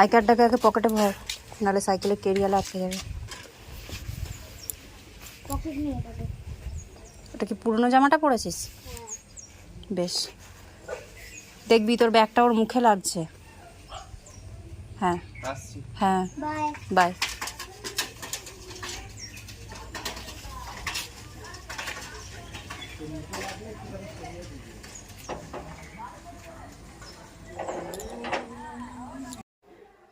I কার্ডটাকে আগে পকেটে ভর নাহলে সাইকেলে কেরিয়ালে আটকে যাবে। পকেট নিয়ে যাবে। ওটা কি পুরনো জামাটা পরেছিস? বেশ। দেখবি তোর ব্যাগটা ওর মুখে লাগছে। হ্যাঁ। হ্যাঁ। Bye bye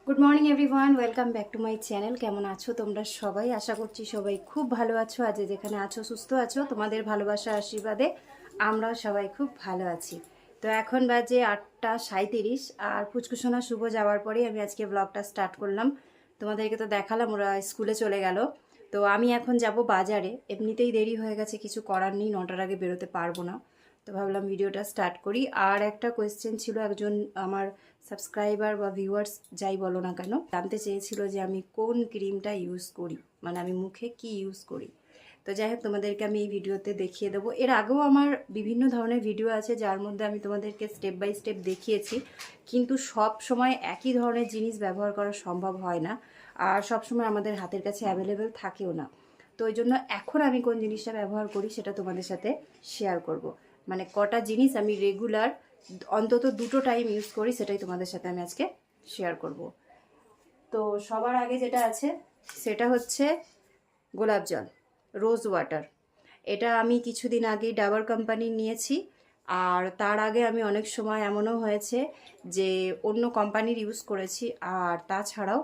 good morning everyone, welcome back to my channel. কেমন আছো তোমরা সবাই? আশা করছি সবাই খুব ভালো আছো। আজ যেখানে আছো, সুস্থ আছো, তোমাদের ভালোবাসা আশীর্বাদে আমরা সবাই খুব ভালো আছি। তো এখন বাজে আটটা সাঁত্রিশ আর ফুচকুসোনা শুভ যাওয়ার পরেই আমি আজকে ব্লগটা স্টার্ট করলাম। তোমাদেরকে তো দেখালাম, ওরা স্কুলে চলে গেল। তো আমি এখন যাব বাজারে। এমনিতেই দেরি হয়ে গেছে, কিছু করার নেই, নটার আগে বেরোতে পারব না। তো ভাবলাম ভিডিওটা স্টার্ট করি। আর একটা কোয়েশ্চেন ছিল একজন আমার সাবস্ক্রাইবার বা ভিউয়ার্স যাই বলো না কেন, জানতে চেয়েছিল যে আমি কোন ক্রিমটা ইউজ করি মানে আমি মুখে কি ইউজ করি। তো যাই হোক, তোমাদেরকে আমি এই ভিডিওতে দেখিয়ে দেবো। এর আগেও আমার বিভিন্ন ধরনের ভিডিও আছে, যার মধ্যে আমি তোমাদেরকে স্টেপ বাই স্টেপ দেখিয়েছি। কিন্তু সব সময় একই ধরনের জিনিস ব্যবহার করা সম্ভব হয় না, আর সব সময় আমাদের হাতের কাছে অ্যাভেলেবেল থাকেও না। তো ওই জন্য এখন আমি কোন জিনিসটা ব্যবহার করি, সেটা তোমাদের সাথে শেয়ার করব। মানে কটা জিনিস আমি রেগুলার অন্তত দুটো টাইম ইউজ করি, সেটাই তোমাদের সাথে আমি আজকে শেয়ার করব। তো সবার আগে যেটা আছে, সেটা হচ্ছে গোলাপ জল রোজ ওয়াটার এটা আমি কিছুদিন আগেই ডাবার কোম্পানির নিয়েছি, আর তার আগে আমি অনেক সময় এমনও হয়েছে যে অন্য কোম্পানির ইউজ করেছি, আর তাছাড়াও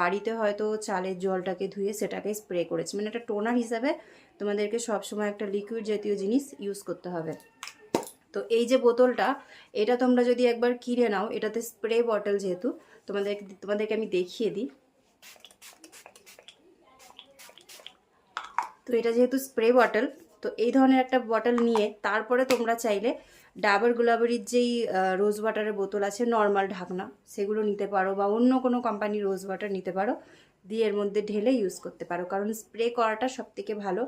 বাড়িতে হয়তো চালের জলটাকে ধুয়ে সেটাকে স্প্রে করেছি। মানে একটা টোনার হিসাবে তোমাদেরকে সবসময় একটা লিকুইড জাতীয় জিনিস ইউজ করতে হবে। তো এই যে বোতলটা, এটা তোমরা যদি একবার কিনে নাও, এটাতে স্প্রে বটল যেহেতু তোমাদেরকে তোমাদেরকে আমি দেখিয়ে দিই। তো এটা যেহেতু স্প্রে বটল, তো এই ধরনের একটা বটল নিয়ে তারপরে তোমরা চাইলে ডাবার গুলাবারির যেই রোজ ওয়াটারের বোতল আছে, নর্মাল ঢাকনা, সেগুলো নিতে পারো বা অন্য কোনো কোম্পানির রোজ ওয়াটার নিতে পারো, দিয়ে এর মধ্যে ঢেলে ইউজ করতে পারো, কারণ স্প্রে করাটা সব থেকে ভালো।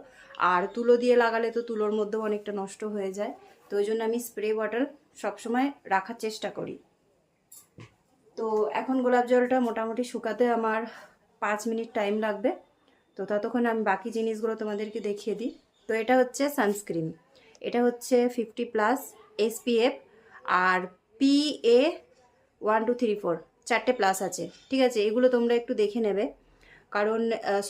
আর তুলো দিয়ে লাগালে তো তুলোর মধ্যেও অনেকটা নষ্ট হয়ে যায় তো ওই জন্য আমি স্প্রে বটল সবসময় রাখার চেষ্টা করি। তো এখন গোলাপ জলটা মোটামুটি শুকাতে আমার পাঁচ মিনিট টাইম লাগবে। তো ততক্ষণ আমি বাকি জিনিসগুলো তোমাদেরকে দেখিয়ে দিই। তো এটা হচ্ছে সানস্ক্রিন এটা হচ্ছে fifty plus SPF R P A one two three four চারটে প্লাস আছে। ঠিক আছে, এগুলো তোমরা একটু দেখে নেবে। কারণ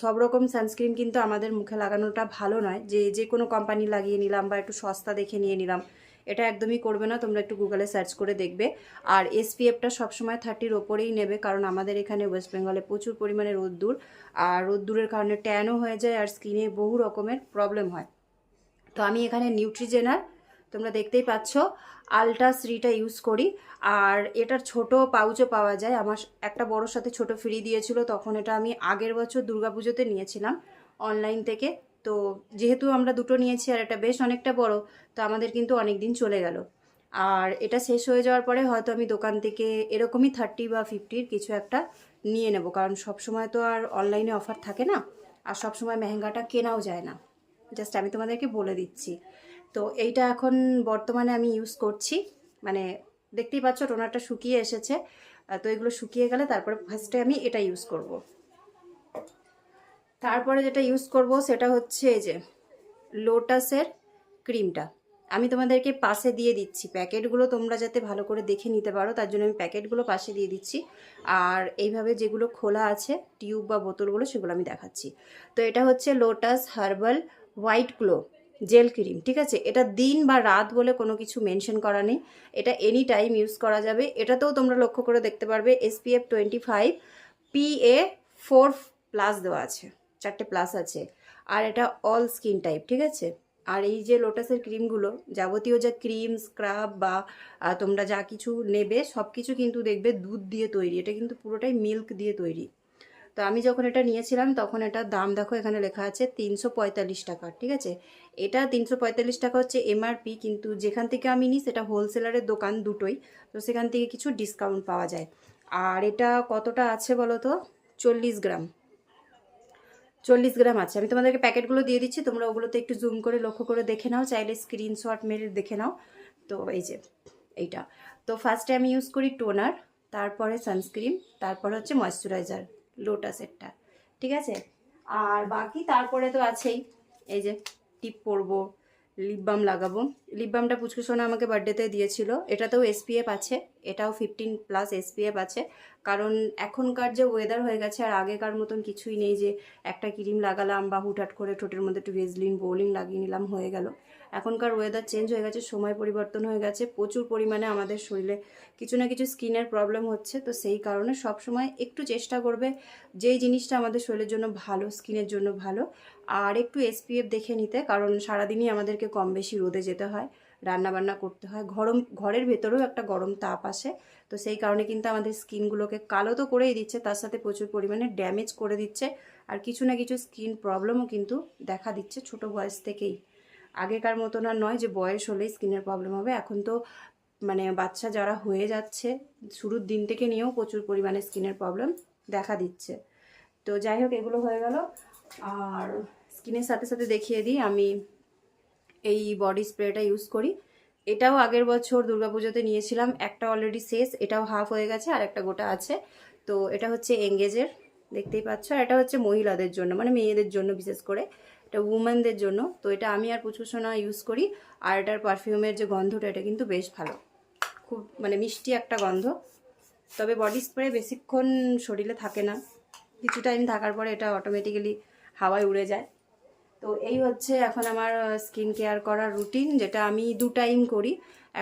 সব রকম সানস্ক্রিন কিন্তু আমাদের মুখে লাগানোটা ভালো নয়। যে যে কোনো কোম্পানি লাগিয়ে নিলাম বা একটু সস্তা দেখে নিয়ে নিলাম, এটা একদমই করবে না। তোমরা একটু গুগলে সার্চ করে দেখবে। আর এসপিএফটা সবসময় থার্টির ওপরেই নেবে, কারণ আমাদের এখানে ওয়েস্ট বেঙ্গলে প্রচুর পরিমাণে রোদ্দুর। আর রোদ্দুরের কারণে ট্যানও হয়ে যায়, আর স্কিনে বহু রকমের প্রবলেম হয়। তো আমি এখানে নিউট্রিজেনার তোমরা দেখতেই পাচ্ছ, আলট্রা শ্রীটা ইউজ করি। আর এটার ছোট পাউচও পাওয়া যায়। আমার একটা বড়োর সাথে ছোট ফ্রি দিয়েছিল, তখন এটা আমি আগের বছর দুর্গাপুজোতে নিয়েছিলাম অনলাইন থেকে। তো যেহেতু আমরা দুটো নিয়েছি আর এটা বেশ অনেকটা বড়, তো আমাদের কিন্তু অনেক দিন চলে গেল। আর এটা শেষ হয়ে যাওয়ার পরে হয়তো আমি দোকান থেকে এরকমই থার্টি বা ফিফটির কিছু একটা নিয়ে নেব। কারণ সব সময় তো আর অনলাইনে অফার থাকে না, আর সব সময় মেহেঙ্গাটা কেনাও যায় না। জাস্ট আমি তোমাদেরকে বলে দিচ্ছি। তো এইটা এখন বর্তমানে আমি ইউজ করছি। মানে দেখতেই পাচ্ছ টোনারটা শুকিয়ে এসেছে। তো এগুলো শুকিয়ে গেলে তারপরে ফার্স্টে আমি এটা ইউজ করব। তারপরে যেটা ইউজ করব সেটা হচ্ছে এই যে লোটাসের ক্রিমটা আমি তোমাদেরকে পাশে দিয়ে দিচ্ছি। প্যাকেটগুলো তোমরা যাতে ভালো করে দেখে নিতে পারো, তার জন্য আমি প্যাকেটগুলো পাশে দিয়ে দিচ্ছি। আর এইভাবে যেগুলো খোলা আছে টিউব বা বোতলগুলো, সেগুলো আমি দেখাচ্ছি। তো এটা হচ্ছে Lotus herbal white glow gel cream, ঠিক আছে? এটা দিন বা রাত বলে কোনো কিছু মেনশন করা নেই। এটা এনি টাইম ইউজ করা যাবে। এটাতেও তোমরা লক্ষ্য করে দেখতে পারবে SPF twenty five PA four plus দেওয়া আছে, চারটে প্লাস আছে। আর এটা অল স্কিন টাইপ ঠিক আছে? আর এই যে লোটাসের ক্রিমগুলো যাবতীয় যা ক্রিম স্ক্রাব বা তোমরা যা কিছু নেবে সব কিছু কিন্তু দেখবে দুধ দিয়ে তৈরি। এটা কিন্তু পুরোটাই মিল্ক দিয়ে তৈরি। তো আমি যখন এটা নিয়েছিলাম, তখন এটার দাম দেখো এখানে লেখা আছে তিনশো পঁয়তাল্লিশ টাকা, ঠিক আছে? এটা তিনশো পঁয়তাল্লিশ টাকা হচ্ছে এমআরপি কিন্তু যেখান থেকে আমি নিই সেটা হোলসেলারের দোকান দুটোই, তো সেখান থেকে কিছু ডিসকাউন্ট পাওয়া যায়। আর এটা কতটা আছে বলো তো? চল্লিশ গ্রাম। চল্লিশ গ্রাম আছে। আমি তোমাদেরকে প্যাকেটগুলো দিয়ে দিচ্ছি, তোমরা ওগুলোতে একটু জুম করে লক্ষ্য করে দেখে নাও, চাইলে স্ক্রিনশট মেরে দেখে নাও। তো এই যে, এইটা। তো ফার্স্টে আমি ইউজ করি টোনার তারপরে সানস্ক্রিন তারপরে হচ্ছে ময়শ্চারাইজার লোটাসেরটা ঠিক আছে? আর বাকি তারপরে তো আছেই, এই যে টিপ পরবো লিপ বাম লাগাবো। লিপ বামটা পুচকু সোনা আমাকে বার্থডেতে দিয়েছিল, এটাতেও এসপিএফ আছে, এটাও ফিফটিন প্লাস এসপিএফ আছে। কারণ এখনকার যে ওয়েদার হয়ে গেছে, আর আগেকার মতন কিছুই নেই যে একটা ক্রিম লাগালাম বা হুটহাট করে ঠোঁটের মধ্যে একটু ভেজলিন বোলিং লাগিয়ে নিলাম, হয়ে গেল। এখনকার ওয়েদার চেঞ্জ হয়ে গেছে, সময় পরিবর্তন হয়ে গেছে, প্রচুর পরিমাণে আমাদের শরীরে কিছু না কিছু স্কিনের প্রবলেম হচ্ছে, তো সেই কারণে সব সময় একটু চেষ্টা করবে যেই জিনিসটা আমাদের শরীরের জন্য ভালো স্কিনের জন্য ভালো, আর একটু এসপিএফ দেখে নিতে, কারণ সারাদিনই আমাদেরকে কম বেশি রোদে যেতে হয় রান্না বান্না করতে হয় গরম ঘরের ভেতরেও একটা গরম তাপ আসে, তো সেই কারণে কিন্তু আমাদের স্কিনগুলোকে কালো তো করেই দিচ্ছে, তার সাথে প্রচুর পরিমাণে ড্যামেজ করে দিচ্ছে, আর কিছু না কিছু স্কিন প্রবলেমও কিন্তু দেখা দিচ্ছে ছোট বয়স থেকেই। আগেকার মতন আর নয় যে বয়স হলেই স্কিনের প্রবলেম হবে। এখন তো মানে বাচ্চা যারা হয়ে যাচ্ছে, শুরুর দিন থেকে নিয়েও প্রচুর পরিমাণে স্কিনের প্রবলেম দেখা দিচ্ছে। তো যাই হোক, এগুলো হয়ে গেল। আর স্কিনের সাথে সাথে দেখিয়ে দিই, আমি এই বডি স্প্রেটা ইউজ করি। এটাও আগের বছর দুর্গাপুজোতে নিয়েছিলাম, একটা অলরেডি শেষ, এটাও হাফ হয়ে গেছে, আর একটা গোটা আছে। তো এটা হচ্ছে এঙ্গেজের, দেখতেই পাচ্ছ। আর এটা হচ্ছে মহিলাদের জন্য মানে মেয়েদের জন্য বিশেষ করে। এটা উমেনদের জন্য। তো এটা আমি আর পুচকুসোনা ইউজ করি। আর এটার পারফিউমের যে গন্ধটা, এটা কিন্তু বেশ ভালো। খুব মানে মিষ্টি একটা গন্ধ। তবে বডি স্প্রে বেশিক্ষণ শরীরে থাকে না। কিছু টাইম থাকার পরে এটা অটোমেটিক্যালি হাওয়ায় উড়ে যায়। তো এই হচ্ছে এখন আমার স্কিন কেয়ার করার রুটিন যেটা আমি দু টাইম করি।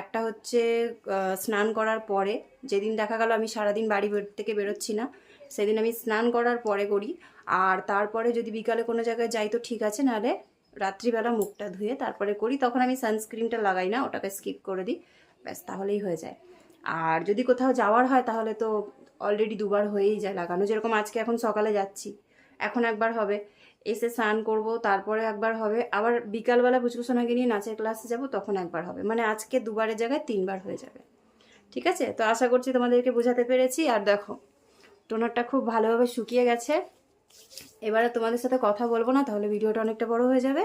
একটা হচ্ছে স্নান করার পরে। যেদিন দেখা গেল আমি সারাদিন বাড়ি থেকে বেরোচ্ছি না, সেদিন আমি স্নান করার পরে করি। আর তারপরে যদি বিকালে কোনো জায়গায় যাই তো ঠিক আছে, নাহলে রাত্রিবেলা মুখটা ধুয়ে তারপরে করি। তখন আমি সানস্ক্রিনটা লাগাই না, ওটাকে স্কিপ করে দিই, ব্যাস তাহলেই হয়ে যায়। আর যদি কোথাও যাওয়ার হয় তাহলে তো অলরেডি দুবার হয়েই যায় লাগানো, যেরকম আজকে এখন সকালে যাচ্ছি, এখন একবার হবে। এসে স্নান করব, তারপরে একবার হবে। আবার বিকালবেলা পুচকুসোনাকে নিয়ে নাচের ক্লাসে যাব, তখন একবার হবে। মানে আজকে দুবারের জায়গায় তিনবার হয়ে যাবে। ঠিক আছে? তো আশা করছি তোমাদেরকে বোঝাতে পেরেছি। আর দেখো, টোনারটা খুব ভালোভাবে শুকিয়ে গেছে। এবারে তোমাদের সাথে কথা বলব না, তাহলে ভিডিওটা অনেকটা বড় হয়ে যাবে।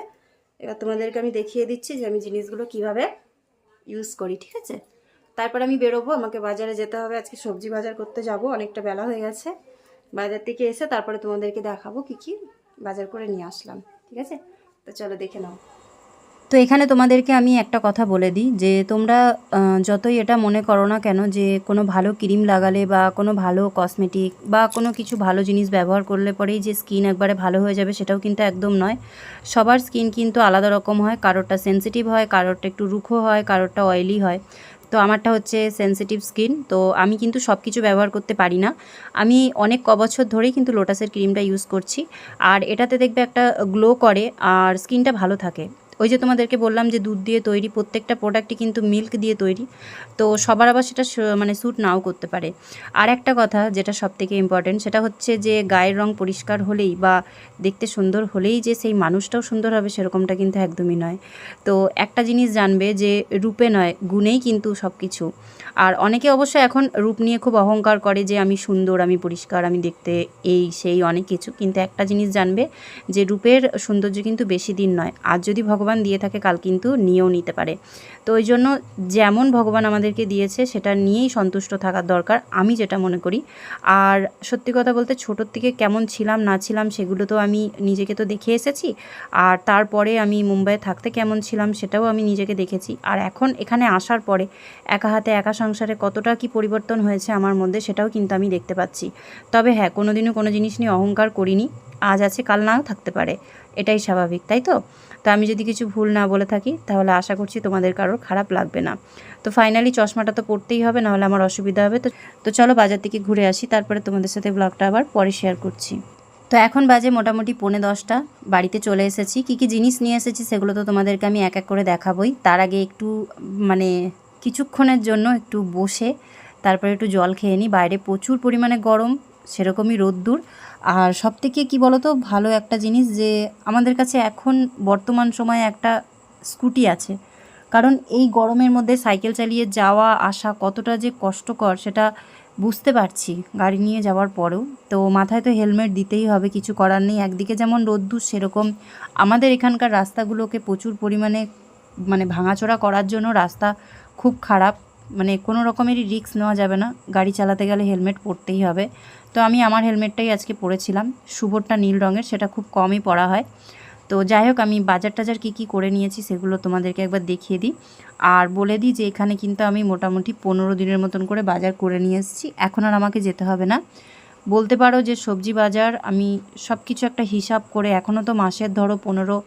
এবার তোমাদেরকে আমি দেখিয়ে দিচ্ছি যে আমি জিনিসগুলো কীভাবে ইউজ করি, ঠিক আছে? তারপর আমি বেরোবো, আমাকে বাজারে যেতে হবে। আজকে সবজি বাজার করতে যাব, অনেকটা বেলা হয়ে গেছে। বাজার থেকে এসে তারপরে তোমাদেরকে দেখাবো কি কি বাজার করে নিয়ে আসলাম, ঠিক আছে? তো চলো দেখে নাও। তো এখানে তোমাদেরকে আমি একটা কথা বলে দিই যে তোমরা যতই এটা মনে করো না কেন যে কোনো ভালো ক্রিম লাগালে বা কোনো ভালো কসমেটিক বা কোনো কিছু ভালো জিনিস ব্যবহার করলে পরেই যে স্কিন একবারে ভালো হয়ে যাবে সেটাও কিন্তু একদম নয়। সবার স্কিন কিন্তু আলাদা রকম হয়, কারোরটা সেনসিটিভ হয়, কারোরটা একটু রুখো হয়, কারোরটা অয়েলি হয়। তো আমারটা হচ্ছে সেনসিটিভ স্কিন তো আমি কিন্তু সব কিছু ব্যবহার করতে পারি না। আমি অনেক ক বছর ধরেই কিন্তু লোটাসের ক্রিমটা ইউজ করছি। আর এটাতে দেখবে একটা গ্লো করে আর স্কিনটা ভালো থাকে। ওই যে তোমাদেরকে বললাম যে দুধ দিয়ে তৈরি, প্রত্যেকটা প্রোডাক্টই কিন্তু মিল্ক দিয়ে তৈরি। তো সবার আবার সেটা মানে স্যুট নাও করতে পারে। আর একটা কথা যেটা সব থেকে ইম্পর্টেন্ট সেটা হচ্ছে যে গায়ের রং পরিষ্কার হলেই বা দেখতে সুন্দর হলেই যে সেই মানুষটাও সুন্দর হবে সেরকমটা কিন্তু একদমই নয়। তো একটা জিনিস জানবে যে রূপে নয়, গুণেই কিন্তু সব কিছু আর অনেকে অবশ্য এখন রূপ নিয়ে খুব অহংকার করে যে আমি সুন্দর, আমি পরিষ্কার, আমি দেখতে এই, সেই অনেক কিছু। কিন্তু একটা জিনিস জানবে যে রূপের সৌন্দর্য কিন্তু বেশি দিন নয়। আর যদি ভগবান দিয়ে থাকে, কাল কিন্তু নিয়েও নিতে পারে। তো ওই জন্য যেমন ভগবান আমাদেরকে দিয়েছে, সেটা নিয়েই সন্তুষ্ট থাকার দরকার, আমি যেটা মনে করি। আর সত্যি কথা বলতে ছোটোর থেকে কেমন ছিলাম, না ছিলাম, সেগুলো তো আমি নিজেকে তো দেখে এসেছি। আর তারপরে আমি মুম্বাইয়ে থাকতে কেমন ছিলাম, সেটাও আমি নিজেকে দেখেছি। আর এখন এখানে আসার পরে একা হাতে, একা সংসারে কতটা কি পরিবর্তন হয়েছে আমার মধ্যে, সেটাও কিন্তু আমি দেখতে পাচ্ছি। তবে হ্যাঁ কোনোদিনও কোনো জিনিস নিয়ে অহংকার করিনি। আজ আছে, কাল নাও থাকতে পারে। এটাই স্বাভাবিক, তাই তো? তো আমি যদি কিছু ভুল না বলে থাকি, তাহলে আশা করছি তোমাদের কারোর খারাপ লাগবে না। তো ফাইনালি চশমাটা তো পড়তেই হবে, নাহলে আমার অসুবিধা হবে। তো তো চলো বাজার থেকে ঘুরে আসি, তারপরে তোমাদের সাথে ব্লগটা আবার পরে শেয়ার করছি। তো এখন বাজে মোটামুটি পৌনে দশটা, বাড়িতে চলে এসেছি। কী কী জিনিস নিয়ে এসেছি সেগুলো তো তোমাদেরকে আমি এক এক করে দেখাবই। তার আগে একটু মানে কিছুক্ষণের জন্য একটু বসে, তারপরে একটু জল খেয়ে নিই বাইরে প্রচুর পরিমাণে গরম, সেরকমই রোদ্দুর। আর সব থেকে কী বলতো, ভালো একটা জিনিস যে আমাদের কাছে এখন বর্তমান সময়ে একটা স্কুটি আছে। কারণ এই গরমের মধ্যে সাইকেল চালিয়ে যাওয়া, আসা কতটা যে কষ্টকর সেটা বুঝতে পারছি গাড়ি নিয়ে যাওয়ার পরেও। তো মাথায় তো হেলমেট দিতেই হবে, কিছু করার নেই। একদিকে যেমন রোদ্দুর, সেরকম আমাদের এখানকার রাস্তাগুলোকে প্রচুর পরিমাণে মানে ভাঙাচোরা করার জন্য রাস্তা খুব খারাপ। মানে কোনো রকমেরই রিস্ক নেওয়া যাবে না। গাড়ি চালাতে গেলে হেলমেট পরতেই হবে। তো আমি আমার হেলমেটটাই আজকে পরেছিলাম। শুভরটা নীল রঙের, সেটা খুব কমই পরা হয়। তো যাই হোক, আমি বাজার টাজার কী কী করে নিয়েছি সেগুলো তোমাদেরকে একবার দেখিয়ে দিই। আর বলে দিই যে এখানে কিন্তু আমি মোটামুটি পনেরো দিনের মতন করে বাজার করে নিয়ে এসেছি। এখন আর আমাকে যেতে হবে না। বলতে পারো যে সবজি বাজার, আমি সব কিছু একটা হিসাব করে এখনও তো মাসের ধরো পনেরো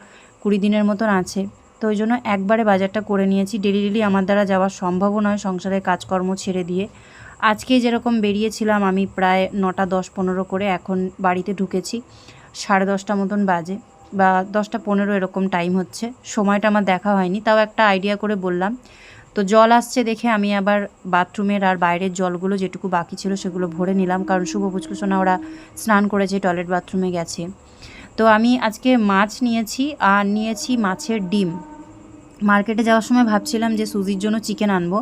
কুড়ি দিনের মতন আছে। তো ওই জন্য একবারে বাজারটা করে নিয়েছি। ডেলি ডেলি আমার দ্বারা যাওয়া সম্ভবও নয় সংসারের কাজকর্ম ছেড়ে দিয়ে। আজকে যেরকম বেরিয়েছিলাম, আমি প্রায় নটা দশ পনেরো করে এখন বাড়িতে ঢুকেছি। সাড়ে দশটা মতন বাজে বা দশটা পনেরো এরকম টাইম হচ্ছে। সময়টা আমার দেখা হয়নি, তাও একটা আইডিয়া করে বললাম। তো জল আসছে দেখে আমি আবার বাথরুমের আর বাইরের জলগুলো যেটুকু বাকি ছিল সেগুলো ভরে নিলাম। কারণ শুভ পুচকুসোনা ওরা স্নান করেছে টয়লেট বাথরুমে গেছে। তো আমি আজকে মাছ নিয়েছি, আর নিয়েছি মাছের ডিম। মার্কেটে যাওয়ার সময় ভাবছিলাম যে সুজির জন্য চিকেন আনব।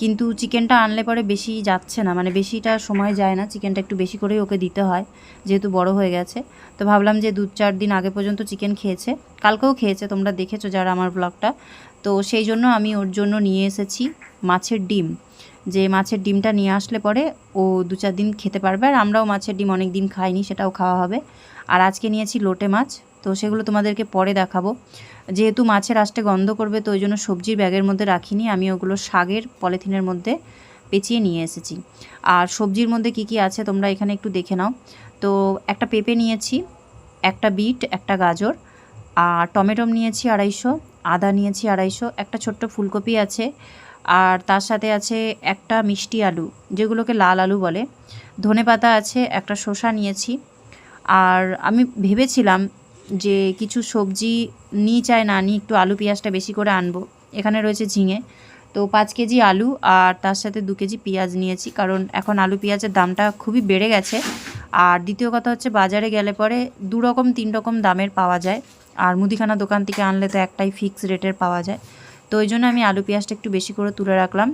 কিন্তু চিকেনটা আনলে পরে বেশি যাচ্ছে না মানে বেশিটা সময় যায় না, চিকেনটা একটু বেশি করেই ওকে দিতে হয়, যেহেতু বড় হয়ে গেছে। তো ভাবলাম যে দু চার দিন আগে পর্যন্ত চিকেন খেয়েছে, কালকেও খেয়েছে, তোমরা দেখেছ যারা আমার ব্লগটা তো সেই জন্য আমি ওর জন্য নিয়ে এসেছি মাছের ডিম। যে মাছের ডিমটা নিয়ে আসলে পরে ও দু চার দিন খেতে পারবে, আর আমরাও মাছের ডিম অনেক দিন খাইনি, সেটাও খাওয়া হবে। আর আজকে নিয়েছি লোটে মাছ তো সেগুলো তোমাদেরকে পরে দেখাবো। যেহেতু মাছের আঁশটে গন্ধ করবে, তো ওই জন্য সবজির ব্যাগের মধ্যে রাখিনি। আমি ওগুলো শাগের পলিথিনের মধ্যে পেঁচিয়ে নিয়ে এসেছি। আর সবজির মধ্যে কি কি আছে তোমরা এখানে একটু দেখে নাও। তো একটা পেঁপে নিয়েছি, একটা বিট, একটা গাজর, আর টমেটো নিয়েছি আড়াইশো, আদা নিয়েছি আড়াইশো, একটা ছোট্ট ফুলকপি আছে, আর তার সাথে আছে একটা মিষ্টি আলু, যেগুলোকে লাল আলু বলে। ধনে পাতা আছে, একটা শসা নিয়েছি। আর আমি ভেবেছিলাম যে কিছু সবজি নিই চাই না নিই একটু আলু পেঁয়াজটা বেশি করে আনব। এখানে রয়েছে ঝিঙে। তো পাঁচ কেজি আলু আর তার সাথে দু কেজি পেঁয়াজ নিয়েছি, কারণ এখন আলু পেঁয়াজের দামটা খুবই বেড়ে গেছে। আর দ্বিতীয় কথা হচ্ছে, বাজারে গেলে পরে দু রকম, তিন রকম দামের পাওয়া যায়। আর মুদিখানা দোকান থেকে আনলে তো একটাই ফিক্স রেটের পাওয়া যায়। তো ওই জন্য আমি আলু পেঁয়াজটা একটু বেশি করে তুলে রাখলাম।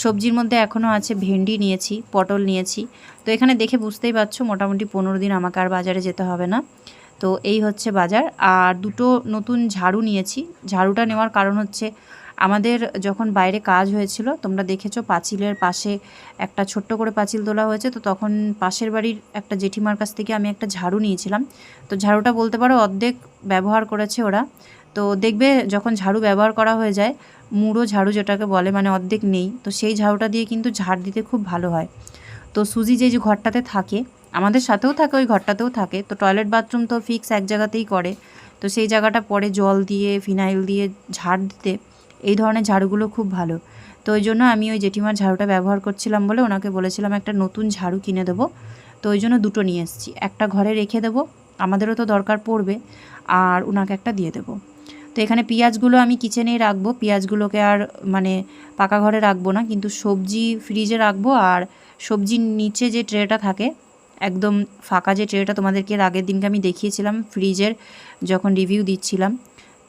সবজির মধ্যে এখনও আছে ভেন্ডি নিয়েছি, পটল নিয়েছি। তো এখানে দেখে বুঝতেই পারছ, মোটামুটি পনেরো দিন আমাকে আর বাজারে যেতে হবে না। তো এই হচ্ছে বাজার। আর দুটো নতুন ঝাড়ু নিয়েছি। ঝাড়ুটা নেওয়ার কারণ হচ্ছে আমাদের যখন বাইরে কাজ হয়েছিল, তোমরা দেখেছ পাঁচিলের পাশে একটা ছোট্ট করে পাঁচিল তোলা হয়েছে, তো তখন পাশের বাড়ির একটা জেঠিমার কাছ থেকে আমি একটা ঝাড়ু নিয়েছিলাম। তো ঝাড়ুটা বলতে পারো অর্ধেক ব্যবহার করেছে ওরা। তো দেখবে যখন ঝাড়ু ব্যবহার করা হয়ে যায়, মুড়ো ঝাড়ু যেটাকে বলে মানে অর্ধেক নেই। তো সেই ঝাড়ুটা দিয়ে কিন্তু ঝাড় দিতে খুব ভালো হয়। তো সুজি যে ঘরটাতে থাকে আমাদের সাথেও থাকে, ওই ঘরটাতেও থাকে। তো টয়লেট বাথরুম তো ফিক্স এক জায়গাতেই করে। তো সেই জায়গাটা পরে জল দিয়ে ফিনাইল দিয়ে ঝাড় দিতে, এই ধরনের ঝাড়ুগুলো খুব ভালো। তো ওই জন্য আমি ওই জেঠিমার ঝাড়ুটা ব্যবহার করছিলাম বলে ওনাকে বলেছিলাম, একটা নতুন ঝাড়ু কিনে দেবো। তো ওই জন্য দুটো নিয়ে এসেছি। একটা ঘরে রেখে দেবো, আমাদেরও তো দরকার পড়বে, আর ওনাকে একটা দিয়ে দেবো। তো এখানে পেঁয়াজগুলো আমি কিচেনেই রাখব। পেঁয়াজগুলোকে আর মানে পাকা ঘরে রাখব না, কিন্তু সবজি ফ্রিজে রাখব, আর সবজির নিচে যে ট্রেটা থাকে একদম ফাঁকা যে ট্রেটা তোমাদেরকে আগের দিনকে আমি দেখিয়েছিলাম ফ্রিজের, যখন রিভিউ দিচ্ছিলাম।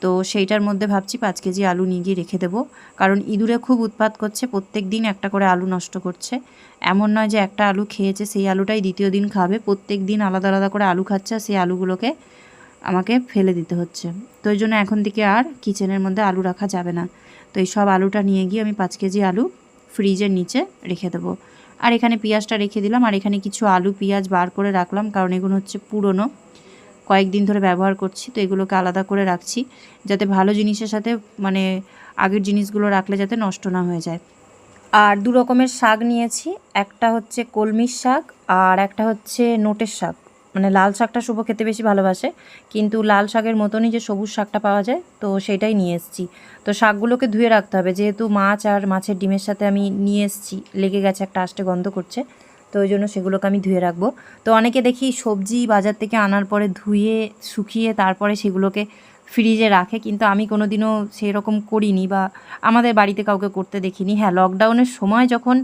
তো সেইটার মধ্যে ভাবছি পাঁচ কেজি আলু নিয়ে গিয়ে রেখে দেবো। কারণ ইঁদুরে খুব উৎপাত করছে, প্রত্যেক দিন একটা করে আলু নষ্ট করছে। এমন নয় যে একটা আলু খেয়েছে, সেই আলুটাই দ্বিতীয় দিন খাবে। প্রত্যেক দিন আলাদা আলাদা করে আলু খাচ্ছে আর সেই আলুগুলোকে আমাকে ফেলে দিতে হচ্ছে। তো ওই জন্য এখন থেকে আর কিচেনের মধ্যে আলু রাখা যাবে না। তো এই সব আলুটা নিয়ে গিয়ে আমি পাঁচ কেজি আলু ফ্রিজের নিচে রেখে দেবো। আর এখানে পেঁয়াজটা রেখে দিলাম, আর এখানে কিছু আলু পেঁয়াজ বার করে রাখলাম, কারণ এগুলো হচ্ছে পুরনো। কয়েকদিন ধরে ব্যবহার করছি, তো এগুলোকে আলাদা করে রাখছি, যাতে ভালো জিনিসের সাথে মানে আগের জিনিসগুলো রাখলে যাতে নষ্ট না হয়ে যায়। আর দু রকমের শাক নিয়েছি, একটা হচ্ছে কলমির শাক আর একটা হচ্ছে নোটের শাক। মানে লাল শাকটা শুভ খেতে বেশি ভালোবাসে, কিন্তু লাল শাকের মতনই যে সবুজ শাকটা পাওয়া যায়, তো সেটাই নিয়ে এসেছি। তো শাকগুলোকে ধুয়ে রাখতে হবে, যেহেতু মাছ আর মাছের ডিমের সাথে আমি নিয়ে এসেছি, লেগে গেছে, একটা আস্টে গন্ধ করছে, তো ওই জন্য সেগুলোকে আমি ধুয়ে রাখব। তো অনেকে দেখি সবজি বাজার থেকে আনার পরে ধুয়ে, শুকিয়ে তারপরে সেগুলোকে ফ্রিজে রাখে, কিন্তু আমি কোনো দিনও সেই রকম করিনি বা আমাদের বাড়িতে কাউকে করতে দেখিনি। হ্যাঁ লকডাউনের সময় যখন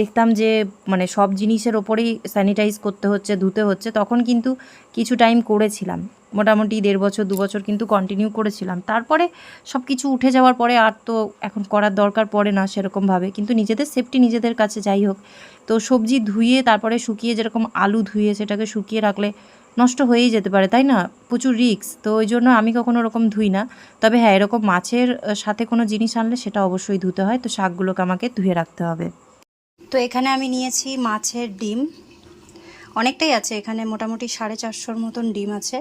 দেখতাম যে মানে সব জিনিসের ওপরেই স্যানিটাইজ করতে হচ্ছে, ধুতে হচ্ছে, তখন কিন্তু কিছু টাইম করেছিলাম। মোটামুটি দেড় বছর, দু বছর কিন্তু কন্টিনিউ করেছিলাম। তারপরে সব কিছু উঠে যাওয়ার পরে আর তো এখন করার দরকার পড়ে না সেরকমভাবে, কিন্তু নিজেদের সেফটি নিজেদের কাছে যাই হোক। তো সবজি ধুয়ে, তারপরে শুকিয়ে যেরকম আলু ধুয়ে সেটাকে শুকিয়ে রাখলে নষ্ট হয়েই যেতে পারে, তাই না? প্রচুর রিস্ক তো ওই জন্য আমি কখনো ওরকম ধুই না। তবে হ্যাঁ এরকম মাছের সাথে কোনো জিনিস আনলে সেটা অবশ্যই ধুতে হয়, তো শাকগুলোকে আমাকে ধুয়ে রাখতে হবে। তো এখানে আমি নিয়েছি মাছের ডিম। অনেকটাই আছে, এখানে মোটামুটি সাড়ে চারশোর মতন ডিম আছে।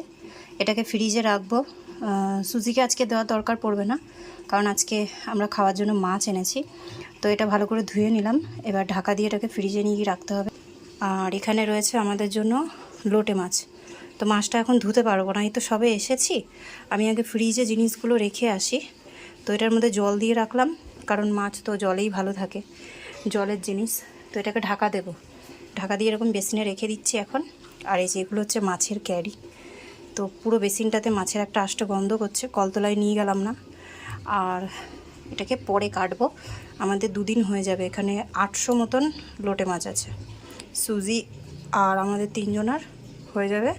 এটাকে ফ্রিজে রাখব। সুজিকে আজকে দেওয়ার দরকার পড়বে না, কারণ আজকে আমরা খাওয়ার জন্য মাছ এনেছি। তো এটা ভালো করে ধুয়ে নিলাম, এবার ঢাকা দিয়ে এটাকে ফ্রিজে নিয়ে রাখতে হবে। আর এখানে রয়েছে আমাদের জন্য লোটে মাছ। তো মাছটা এখন ধুতে পারব না, এই তো সবে এসেছি। আমি আগে ফ্রিজে জিনিসগুলো রেখে আসি। তো এটার মধ্যে জল দিয়ে রাখলাম, কারণ মাছ তো জলেই ভালো থাকে, জলের জিনিস। তো এটাকে ঢাকা দেব। ঢাকা দিয়ে এরকম বেসিনে রেখে দিচ্ছি এখন। আর এই যেগুলো হচ্ছে মাছের ক্যারি তো পুরো বেসিনটাতে মাছের একটা আষ্ট গন্ধ করছে, কলতলায় নিয়ে গেলাম না। আর এটাকে পরে কাটবো। আমাদের দুদিন হয়ে যাবে, এখানে আটশো মতন লোটে মাছ আছে। সুজি আর আমাদের তিনজনার হয়ে যাবে।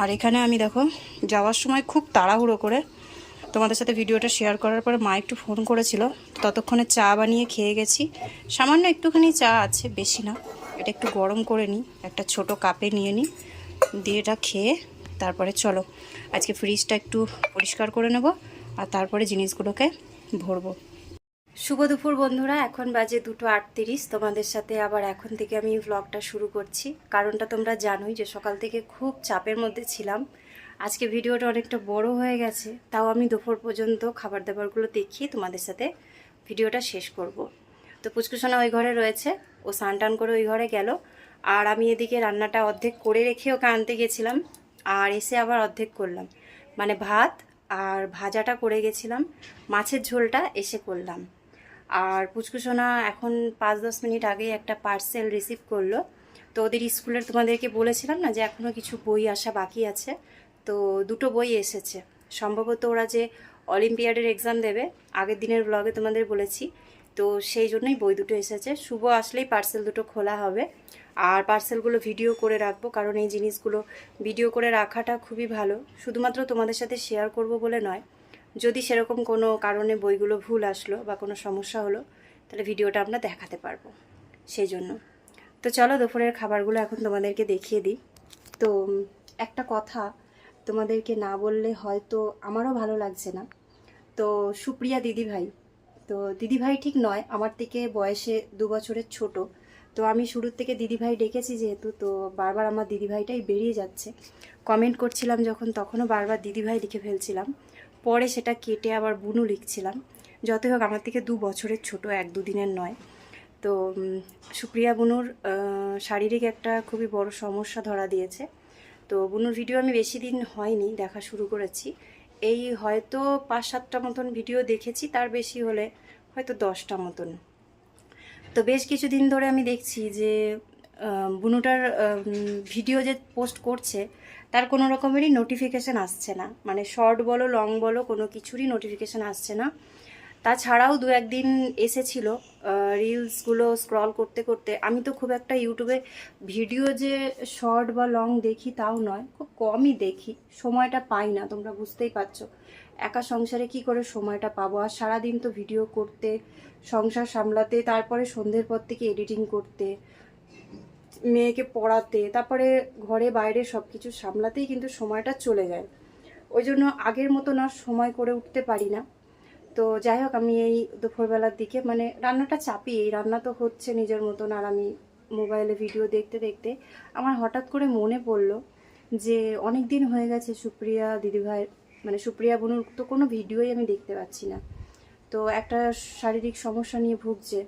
আর এখানে আমি দেখো, যাওয়ার সময় খুব তাড়াহুড়ো করে তোমাদের সাথে ভিডিওটা শেয়ার করার পরে মা একটু ফোন করেছিল। ততক্ষণে চা বানিয়ে খেয়ে গেছি। সামান্য একটুখানি চা আছে, বেশি না। এটা একটু গরম করে নিই, একটা ছোট কাপে নিয়ে নিই, দিয়ে এটা খেয়ে তারপরে চলো, আজকে ফ্রিজটা একটু পরিষ্কার করে নেব আর তারপরে জিনিসগুলোকে ভরবো। শুভ দুপুর বন্ধুরা, এখন বাজে দুটো আটত্রিশ। তোমাদের সাথে আবার এখন থেকে আমি ভ্লগটা শুরু করছি। কারণটা তোমরা জানোই যে সকাল থেকে খুব চাপের মধ্যে ছিলাম। আজকে ভিডিওটা অনেকটা বড় হয়ে গেছে, তাও আমি দুপুর পর্যন্ত খাবার দাবারগুলো দেখিয়ে তোমাদের সাথে ভিডিওটা শেষ করব। তো পুচকুসোনা ওই ঘরে রয়েছে, ও স্নান টান করে ওই ঘরে গেল। আর আমি এদিকে রান্নাটা অর্ধেক করে রেখে ওকে আনতে গেছিলাম, আর এসে আবার অর্ধেক করলাম। মানে ভাত আর ভাজাটা করে গেছিলাম, মাছের ঝোলটা এসে করলাম। আর পুচকুসোনা এখন পাঁচ দশ মিনিট আগে একটা পার্সেল রিসিভ করল। তো ওদের স্কুলের তোমাদেরকে বলেছিলাম না যে এখনও কিছু বই আসা বাকি আছে। তো দুটো বই এসেছে। সম্ভবত ওরা যে অলিম্পিয়াডের এক্সাম দেবে, আগের দিনের ব্লগে তোমাদের বলেছি। তো সেই জন্যই বই দুটো এসেছে। শুভ আসলেই পার্সেল দুটো খোলা হবে। আর পার্সেলগুলো ভিডিও করে রাখব, কারণ এই জিনিসগুলো ভিডিও করে রাখাটা খুবই ভালো। শুধুমাত্র তোমাদের সাথে শেয়ার করব বলে নয় যদি সেরকম কোনো কারণে বইগুলো ভুল আসলো বা কোনো সমস্যা হলো, তাহলে ভিডিওটা আমরা দেখাতে পারব। সেই জন্য। তো চলো দুপুরের খাবারগুলো এখন তোমাদেরকে দেখিয়ে দিই। তো একটা কথা তোমাদেরকে না বললে হয়তো আমারও ভালো লাগছে না। তো, সুপ্রিয়া দিদিভাই। তো, দিদিভাই ঠিক নয়, আমার থেকে বয়সে দু বছরের ছোট। তো আমি শুরুর থেকে দিদিভাই ডেকেছি যেহেতু, তো বারবার আমার দিদিভাইটাই বেরিয়ে যাচ্ছে। কমেন্ট করছিলাম যখন, তখনও বারবার দিদিভাই লিখে ফেলছিলাম। পরে সেটা কেটে আবার বুনু লিখছিলাম। যতই হোক, আমার থেকে দু বছরের ছোট, এক দুদিনের নয়। তো সুপ্রিয়া বুনুর শারীরিক একটা খুবই বড় সমস্যা ধরা দিয়েছে। তো বুনুর ভিডিও আমি বেশি দিন হয়নি, দেখা শুরু করেছি। এই হয়তো পাঁচ সাতটা মতন ভিডিও দেখেছি, তার বেশি হলে হয়তো দশটা মতন। তো বেশ কিছুদিন ধরে আমি দেখছি যে বুনুটার ভিডিও যে পোস্ট করছে তার কোনো রকমেরই নোটিফিকেশান আসছে না। মানে শর্ট বলো লং বলো, কোনো কিছুরই নোটিফিকেশান আসছে না। তাছাড়াও দু একদিন এসেছিল রিলসগুলো স্ক্রল করতে করতে। আমি তো খুব একটা ইউটিউবে ভিডিও যে শর্ট বা লং দেখি তাও নয়, খুব কমই দেখি। সময়টা পাই না, তোমরা বুঝতেই পারছ। একা সংসারে কি করে সময়টা পাবো? আর সারাদিন তো ভিডিও করতে, সংসার সামলাতে, তারপরে সন্ধ্যের পর থেকে এডিটিং করতে মেয়েকে পড়াতে, তারপরে ঘরে বাইরে সব কিছু সামলাতেই কিন্তু সময়টা চলে যায়। ওই জন্য আগের মতো না সময় করে উঠতে পারি না। তো যাই হোক, আমি এই দুপুরবেলার দিকে মানে রান্নাটা চাপি এই রান্না তো হচ্ছে নিজের মতন, আর আমি মোবাইলে ভিডিও দেখতে দেখতে আমার হঠাৎ করে মনে পড়ল যে অনেক দিন হয়ে গেছে সুপ্রিয়া দিদিভাই মানে সুপ্রিয়া বনুর তো কোনো ভিডিওই আমি দেখতে পাচ্ছি না। তো একটা শারীরিক সমস্যা নিয়ে ভুগছে,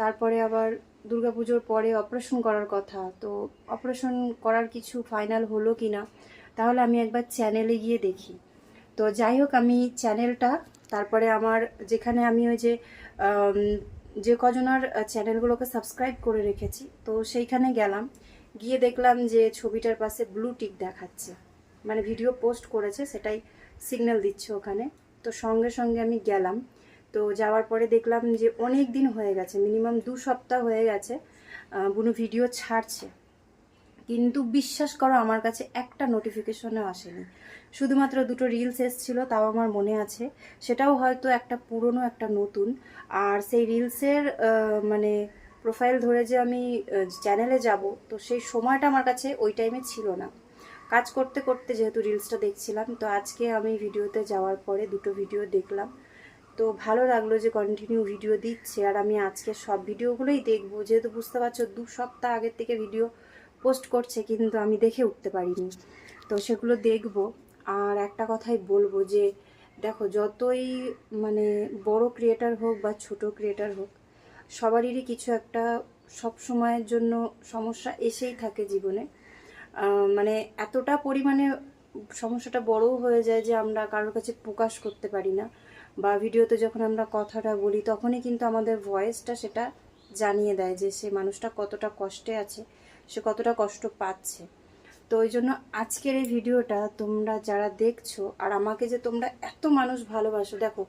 তারপরে আবার দুর্গাপুজোর পরে অপারেশন করার কথা। তো অপারেশন করার কিছু ফাইনাল হলো কি না তাহলে আমি একবার চ্যানেলে গিয়ে দেখি। তো যাই হোক, আমি চ্যানেলটা তারপরে আমার যেখানে আমি ওই যে যে কজনার চ্যানেলগুলোকে সাবস্ক্রাইব করে রেখেছি, তো সেইখানে গেলাম। গিয়ে দেখলাম যে ছবিটার পাশে ব্লু টিক দেখাচ্ছে। মানে ভিডিও পোস্ট করেছে, সেটাই সিগন্যাল দিচ্ছে ওখানে। তো সঙ্গে সঙ্গে আমি গেলাম। তো যাওয়ার পরে দেখলাম যে অনেক দিন হয়ে গেছে মিনিমাম দু সপ্তাহ হয়ে গেছে বুনু ভিডিও ছাড়ছে। কিন্তু বিশ্বাস করো আমার কাছে একটা নোটিফিকেশনও আসেনি। শুধুমাত্র দুটো রিলস এসেছিল, তাও আমার মনে আছে। সেটাও হয়তো একটা পুরনো, একটা নতুন। আর সেই রিলসের মানে প্রোফাইল ধরে যে আমি চ্যানেলে যাব, তো সেই সময়টা আমার কাছে ওই টাইমে ছিল না। কাজ করতে করতে যেহেতু রিলসটা দেখছিলাম, তো আজকে আমি ভিডিওতে যাওয়ার পরে দুটো ভিডিও দেখলাম। তো ভালো লাগল যে কন্টিনিউ ভিডিও দিচ্ছে, আর আমি আজকে সব ভিডিওগুলোই দেখব। যেহেতু বুঝতে পারছ, দু সপ্তাহ আগের থেকে ভিডিও পোস্ট করছে, কিন্তু আমি দেখে উঠতে পারিনি। তো সেগুলো দেখব। আর একটা কথাই বলব যে, দেখো, যতই মানে বড় ক্রিয়েটার হোক বা ছোট ক্রিয়েটার হোক, সবারই কিছু একটা সব সময়ের জন্য সমস্যা এসেই থাকে জীবনে। মানে এতটা পরিমাণে সমস্যাটা বড়ও হয়ে যায় যে আমরা কারোর কাছে প্রকাশ করতে পারি না। বা ভিডিওতে যখন আমরা কথাটা বলি, তখনই কিন্তু আমাদের ভয়েসটা সেটা জানিয়ে দেয় যে সে মানুষটা কতটা কষ্টে আছে, সে কতটা কষ্ট পাচ্ছে। তো ওই জন্য আজকের এই ভিডিওটা তোমরা যারা দেখছ, আর আমাকে যে তোমরা এত মানুষ ভালোবাসো, দেখো,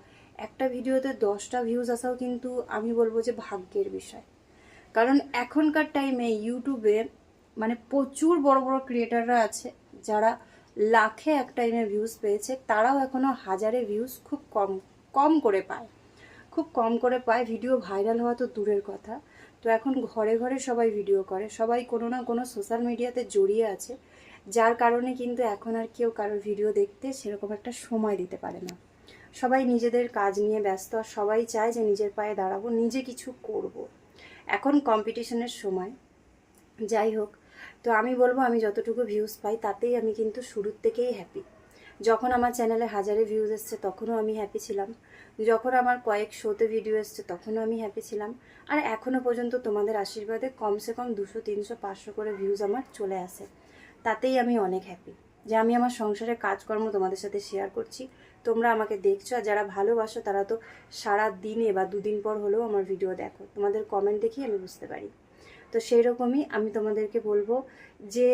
একটা ভিডিওতে দশটা ভিউজ আসাও কিন্তু আমি বলব যে ভাগ্যের বিষয়। কারণ এখনকার টাইমে ইউটিউবে মানে প্রচুর বড় বড় ক্রিয়েটাররা আছে, যারা লাখে এক টাইমে ভিউজ পেয়েছে, তারাও এখনও হাজারে ভিউজ খুব কম। কম করে পায়। খুব কম করে পায় ভিডিও ভাইরাল হওয়া তো দূরের কথা। তো এখন ঘরে ঘরে সবাই ভিডিও করে। সবাই কোনো না কোনো সোশ্যাল মিডিয়াতে জড়িয়ে আছে। যার কারণে কিন্তু এখন আর কেউ কারোর ভিডিও দেখতে সেরকম একটা সময় দিতে পারে না। সবাই নিজেদের কাজ নিয়ে ব্যস্ত আর সবাই চায় যে নিজের পায়ে দাঁড়াবো, নিজে কিছু করব। এখন কম্পিটিশনের সময়। যাই হোক, তো আমি বলব আমি যতটুকু ভিউজ পাই তাতেই আমি কিন্তু শুরুর থেকেই হ্যাপি যখন আমার চ্যানেলে হাজারে ভিউজ এসছে তখনও আমি হ্যাপি ছিলাম। যখন আমার কয়েক শোতে ভিডিও এসছে, তখনও আমি হ্যাপি ছিলাম। আর এখনও পর্যন্ত তোমাদের আশীর্বাদে কমসে কম দুশো, তিনশো, পাঁচশো করে ভিউজ আমার চলে আসে। তাতেই আমি অনেক হ্যাপি যে আমি আমার সংসারের কাজকর্ম তোমাদের সাথে শেয়ার করছি। তোমরা আমাকে দেখছ আর যারা ভালোবাসো, তারা তো সারা দিনে বা দুদিন পর হলেও আমার ভিডিও দেখো। তোমাদের কমেন্ট দেখি আমি বুঝতে পারি। তো সেই রকমই আমি তোমাদেরকে বলব যে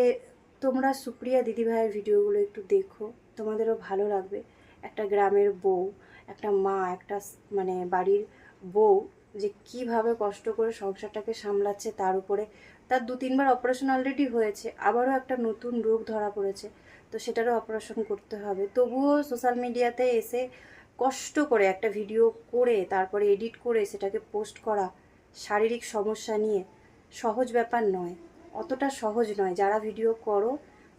তোমরা সুপ্রিয়া দিদিভাইয়ের ভিডিওগুলো একটু দেখো। তোমাদেরও ভালো লাগবে। একটা গ্রামের বউ একটা মা, একটা মানে বাড়ির বউ যে কীভাবে কষ্ট করে সংসারটাকে সামলাচ্ছে তার উপরে। তার দু তিনবার অপারেশন অলরেডি হয়েছে, আবারও একটা নতুন রোগ ধরা পড়েছে, তো সেটারও অপারেশন করতে হবে। তবুও সোশ্যাল মিডিয়াতে এসে কষ্ট করে একটা ভিডিও করে, তারপরে এডিট করে সেটাকে পোস্ট করা শারীরিক সমস্যা নিয়ে সহজ ব্যাপার নয়, অতটা সহজ নয়। যারা ভিডিও করো,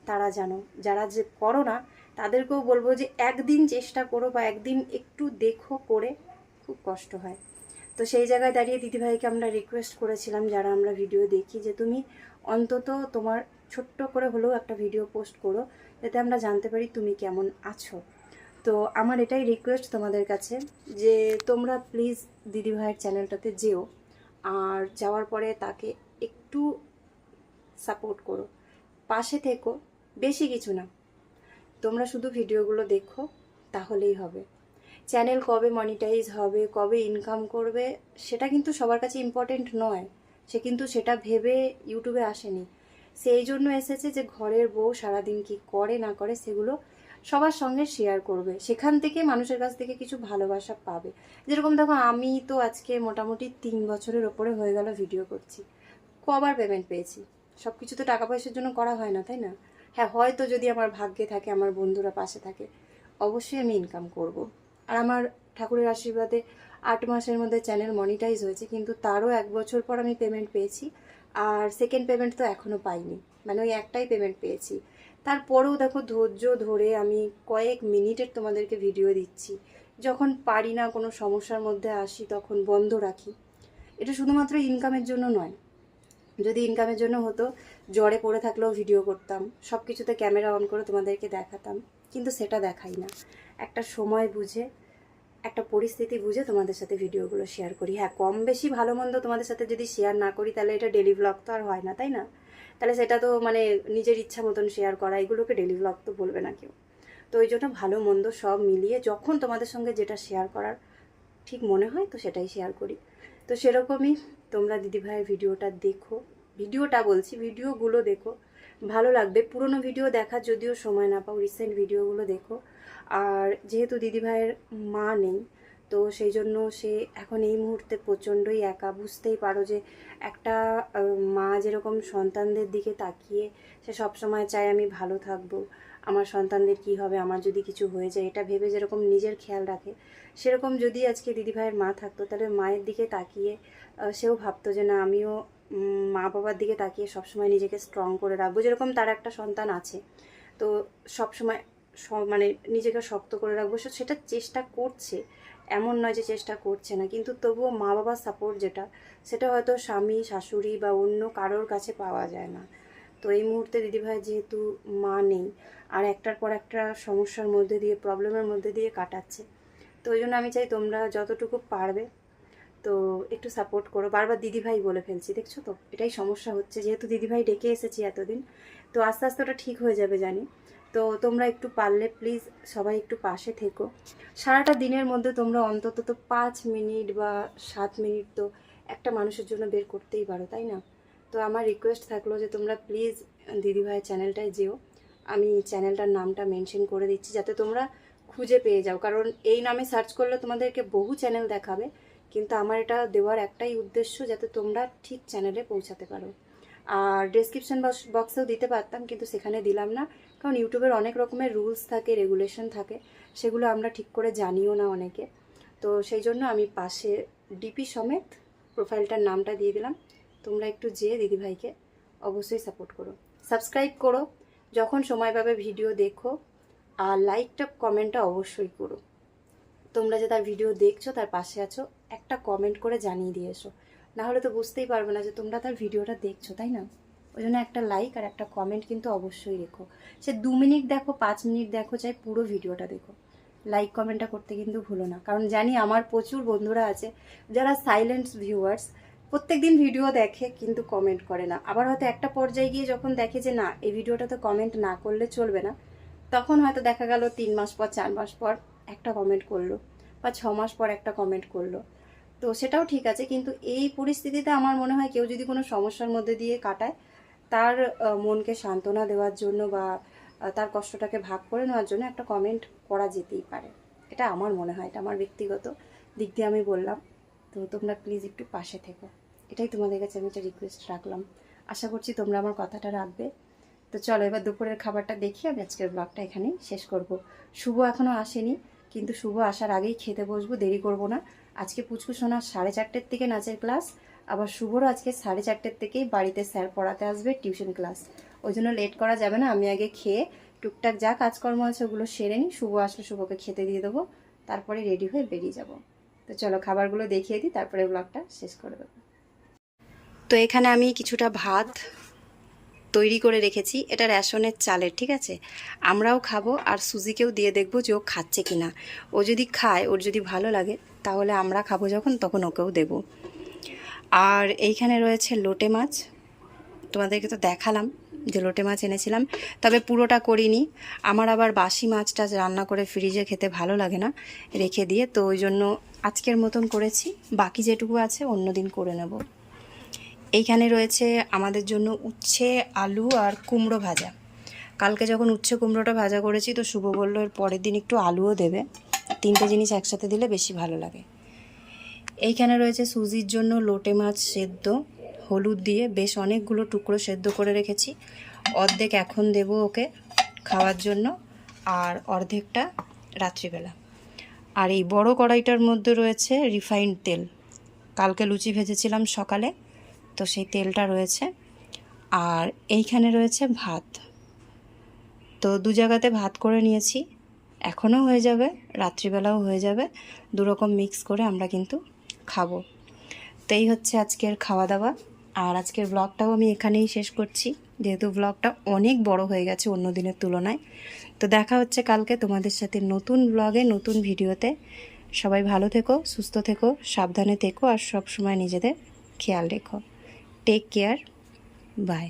তারা জানো। যারা যে করো না তাদেরকেও বলব যে একদিন চেষ্টা করো বা একদিন একটু দেখো করে খুব কষ্ট হয়। তো সেই জায়গায় দাঁড়িয়ে দিদিভাইকে আমরা রিকোয়েস্ট করেছিলাম, যারা আমরা ভিডিও দেখি, যে তুমি অন্তত তোমার ছোট্ট করে হলেও একটা ভিডিও পোস্ট করো, যাতে আমরা জানতে পারি তুমি কেমন আছো। তো আমার এটাই রিকোয়েস্ট তোমাদের কাছে, যে তোমরা প্লিজ দিদিভাইয়ের চ্যানেলটাতে যেও, আর যাওয়ার পরে তাকে একটু সাপোর্ট করো। পাশে থেকো, বেশি কিছু না। তোমরা শুধু ভিডিওগুলো দেখো, তাহলেই হবে। চ্যানেল কবে মনিটাইজ হবে, কবে ইনকাম করবে, সেটা কিন্তু সবার কাছে ইম্পর্টেন্ট নয়। সে কিন্তু সেটা ভেবে ইউটিউবে আসেনি। সেই জন্য এসেছে যে ঘরের বউ সারাদিন কি করে, না করে, সেগুলো সবার সঙ্গে শেয়ার করবে। সেখান থেকে মানুষের কাছ থেকে কিছু ভালোবাসা পাবে। যেরকম দেখো, আমি তো আজকে মোটামুটি তিন বছরের ওপরে হয়ে গেল ভিডিও করছি। কবার পেমেন্ট পেয়েছি। সব কিছু তো টাকা পয়সার জন্য করা হয় না, তাই না? হ্যাঁ হয়তো যদি আমার ভাগ্যে থাকে, আমার বন্ধুরা পাশে থাকে, অবশ্যই আমি ইনকাম করব। আর আমার ঠাকুরের আশীর্বাদে আট মাসের মধ্যে চ্যানেল মনিটাইজ হয়েছে, কিন্তু তারও এক বছর পর আমি পেমেন্ট পেয়েছি। আর সেকেন্ড পেমেন্ট তো এখনও পাইনি মানে ওই একটাই পেমেন্ট পেয়েছি। তারপরেও দেখো, ধৈর্য ধরে আমি কয়েক মিনিটের তোমাদেরকে ভিডিও দিচ্ছি। যখন পারি না, কোনো সমস্যার মধ্যে আসি, তখন বন্ধ রাখি। এটা শুধুমাত্র ইনকামের জন্য নয় যদি ইনকামের জন্য হতো, জ্বরে পড়ে থাকলেও ভিডিও করতাম সব কিছুতে ক্যামেরা অন করে তোমাদেরকে দেখাতাম, কিন্তু সেটা দেখাই না। একটা সময় বুঝে, একটা পরিস্থিতি বুঝে তোমাদের সাথে ভিডিওগুলো শেয়ার করি। হ্যাঁ কম বেশি ভালো মন্দ তোমাদের সাথে যদি শেয়ার না করি, তাহলে এটা ডেলি ব্লগ তো আর হয় না, তাই না? তাহলে সেটা তো মানে নিজের ইচ্ছা মতন শেয়ার করা, এগুলোকে ডেলি ব্লগ তো বলবে না কেউ। তো ওই জন্য ভালো মন্দ সব মিলিয়ে যখন তোমাদের সঙ্গে যেটা শেয়ার করার ঠিক মনে হয়, তো সেটাই শেয়ার করি। তো সেরকমই তোমরা দিদিভাইয়ের ভিডিওটা দেখো। ভিডিওটা বলছি, ভিডিওগুলো দেখো। ভালো লাগবে। পুরনো ভিডিও দেখার যদিও সময় না পাও রিসেন্ট ভিডিওগুলো দেখো। আর যেহেতু দিদিভাইয়ের মা নেই তো সেই জন্য সে এখন এই মুহূর্তে প্রচণ্ডই একা। বুঝতেই পারো যে একটা মা যেরকম সন্তানদের দিকে তাকিয়ে সে সবসময় চায় আমি ভালো থাকব, আমার সন্তানদের কি হবে, আমার যদি কিছু হয়ে যায়, এটা ভেবে যেরকম নিজের খেয়াল রাখে, সেরকম যদি আজকে দিদিভাইয়ের মা থাকতো, তাহলে মায়ের দিকে তাকিয়ে সেও ভাবতো যে না, আমিও মা বাবার দিকে তাকিয়ে সবসময় নিজেকে স্ট্রং করে রাখব, যেরকম তার একটা সন্তান আছে। তো সবসময় মানে নিজেকে শক্ত করে রাখব সেটা চেষ্টা করছে। এমন নয় যে চেষ্টা করছে না, কিন্তু তবুও মা বাবার সাপোর্ট যেটা, সেটা হয়তো স্বামী, শাশুড়ি বা অন্য কারোর কাছে পাওয়া যায় না। তো এই মুহূর্তে দিদিভাই যেহেতু মা নেই, আর একটার পর একটা সমস্যার মধ্যে দিয়ে প্রবলেমের মধ্যে দিয়ে কাটাচ্ছে, তো ওই জন্য আমি চাই তোমরা যতটুকু পারবে, তো একটু সাপোর্ট করো। বারবার দিদিভাই বলে ফেলছি, দেখছ তো? এটাই সমস্যা হচ্ছে, যেহেতু দিদিভাই ডেকে এসেছি এতদিন, তো আস্তে আস্তে ওটা ঠিক হয়ে যাবে জানি। তো তোমরা একটু পারলে প্লিজ সবাই একটু পাশে থেকো। সারাটা দিনের মধ্যে তোমরা অন্তত তো পাঁচ মিনিট বা সাত মিনিট তো একটা মানুষের জন্য বের করতেই পারো, তাই না? তো আমার রিকোয়েস্ট থাকল যে তোমরা প্লিজ দিদিভাইয়ের চ্যানেলটায় যেও। আমি চ্যানেলটার নামটা মেনশন করে দিচ্ছি যাতে তোমরা খুঁজে পেয়ে যাও। কারণ এই নামে সার্চ করলে তোমাদেরকে বহু চ্যানেল দেখাবে, কিন্তু আমার এটা দেওয়ার একটাই উদ্দেশ্য যাতে তোমরা ঠিক চ্যানেলে পৌঁছাতে পারো। আর ডেসক্রিপশন বক্সেও দিতে পারতাম, কিন্তু সেখানে দিলাম না। কারণ ইউটিউবের অনেক রকমের রুলস থাকে রেগুলেশন থাকে, সেগুলো আমরা ঠিক করে জানিও না অনেকে। তো সেই জন্য আমি পাশে ডিপি সমেত প্রোফাইলটার নামটা দিয়ে দিলাম। তোমরা একটু যেয়ে দিদিভাইকে অবশ্যই সাপোর্ট করো। সাবস্ক্রাইব করো। যখন সময় পাবে ভিডিও দেখো। আর লাইকটা কমেন্টটা অবশ্যই করো। তোমরা যে তার ভিডিও দেখছ, তার পাশে আছো, একটা কমেন্ট করে জানিয়ে দিয়ে এসো। না হলে তো বুঝতেই পারবে না যে তোমরা তার ভিডিওটা দেখছ, তাই না? ওই জন্য একটা লাইক আর একটা কমেন্ট কিন্তু অবশ্যই রেখো। সে দু মিনিট দেখো, পাঁচ মিনিট দেখো, চাই পুরো ভিডিওটা দেখো। লাইক কমেন্টটা করতে কিন্তু ভুলো না। কারণ জানি আমার প্রচুর বন্ধুরা আছে, যারা সাইলেন্ট ভিউয়ার্স প্রত্যেক দিন ভিডিও দেখে কিন্তু কমেন্ট করে না। আবার হয়তো একটা পর্যায়ে গিয়ে যখন দেখে যে, না, এই ভিডিওটা তো কমেন্ট না করলে চলবে না, তখন হয়তো দেখা গেল তিন মাস পর, চার মাস পর একটা কমেন্ট করল, বা ছ মাস পর একটা কমেন্ট করল। তো সেটাও ঠিক আছে, কিন্তু এই পরিস্থিতিতে আমার মনে হয় কেউ যদি কোনো সমস্যার মধ্যে দিয়ে কাটায় তার মনকে সান্ত্বনা দেওয়ার জন্য বা তার কষ্টটাকে ভাগ করে নেওয়ার জন্য একটা কমেন্ট করা যেতেই পারে। এটা আমার মনে হয়, এটা আমার ব্যক্তিগত দিক দিয়ে আমি বললাম। তো তোমরা প্লিজ একটু পাশে থেকো। এটাই তোমাদের কাছে আমি একটা রিকোয়েস্ট রাখলাম। আশা করছি তোমরা আমার কথাটা রাখবে। তো চলো এবার দুপুরের খাবারটা দেখি, আমি আজকের ব্লগটা এখানেই শেষ করব। শুভ এখনও আসেনি, কিন্তু শুভ আসার আগেই খেতে বসবো, দেরি করব না। আজকে পুচকু সোনা সাড়ে চারটের থেকে নাচের ক্লাস আবার শুভরও আজকে সাড়ে চারটের থেকেই বাড়িতে স্যার পড়াতে আসবে, টিউশন ক্লাস। ওই জন্য লেট করা যাবে না, আমি আগে খেয়ে টুকটাক যা কাজকর্ম আছে ওগুলো সেরে নিই। শুভ আসলে শুভকে খেতে দিয়ে দেবো, তারপরে রেডি হয়ে বেরিয়ে যাব। তো চলো খাবারগুলো দেখিয়ে দিই, তারপরে ব্লগটা শেষ করে দেবো। তো এখানে আমি কিছুটা ভাত তৈরি করে রেখেছি, এটা রেশনের চালের, ঠিক আছে? আমরাও খাব আর সুজিকেও দিয়ে দেখব যে ও খাচ্ছে কি না ও যদি খায়, ওর যদি ভালো লাগে, তাহলে আমরা খাব যখন, তখন ওকেও দেব। আর এইখানে রয়েছে লোটে মাছ। তোমাদেরকে তো দেখালাম যে লোটে মাছ এনেছিলাম, তবে পুরোটা করিনি। আমার আবার বাসি মাছটা রান্না করে ফ্রিজে খেতে ভালো লাগে না, রেখে দিয়ে। তো ওই জন্য আজকের মতন করেছি। বাকি যেটুকু আছে অন্য দিন করে নেব। এইখানে রয়েছে আমাদের জন্য উচ্ছে, আলু আর কুমড়ো ভাজা। কালকে যখন উচ্ছে কুমড়োটা ভাজা করেছি, তো শুভ বলল এর পরের দিন একটু আলুও দেবে। তিনটে জিনিস একসাথে দিলে বেশি ভালো লাগে। এইখানে রয়েছে সুজির জন্য লোটে মাছ সেদ্ধ, হলুদ দিয়ে বেশ অনেকগুলো টুকরো সেদ্ধ করে রেখেছি। অর্ধেক এখন দেব ওকে খাওয়ার জন্য, আর অর্ধেকটা রাত্রিবেলা। আর এই বড় কড়াইটার মধ্যে রয়েছে রিফাইন্ড তেল। কালকে লুচি ভেজেছিলাম সকালে, তো সেই তেলটা রয়েছে। আর এইখানে রয়েছে ভাত। তো দু জায়গাতে ভাত করে নিয়েছি। এখনও হয়ে যাবে, রাত্রিবেলাও হয়ে যাবে। দুরকম মিক্স করে আমরা কিন্তু খাব। তো এই হচ্ছে আজকের খাওয়া দাওয়া আর আজকের ব্লগটাও আমি এখানেই শেষ করছি। যেহেতু ব্লগটা অনেক বড় হয়ে গেছে অন্য দিনের তুলনায়। তো দেখা হচ্ছে কালকে তোমাদের সাথে নতুন ব্লগে নতুন ভিডিওতে। সবাই ভালো থেকো, সুস্থ থেকো, সাবধানে থেকো আর সব সময় নিজেদের খেয়াল রেখো। Take care bye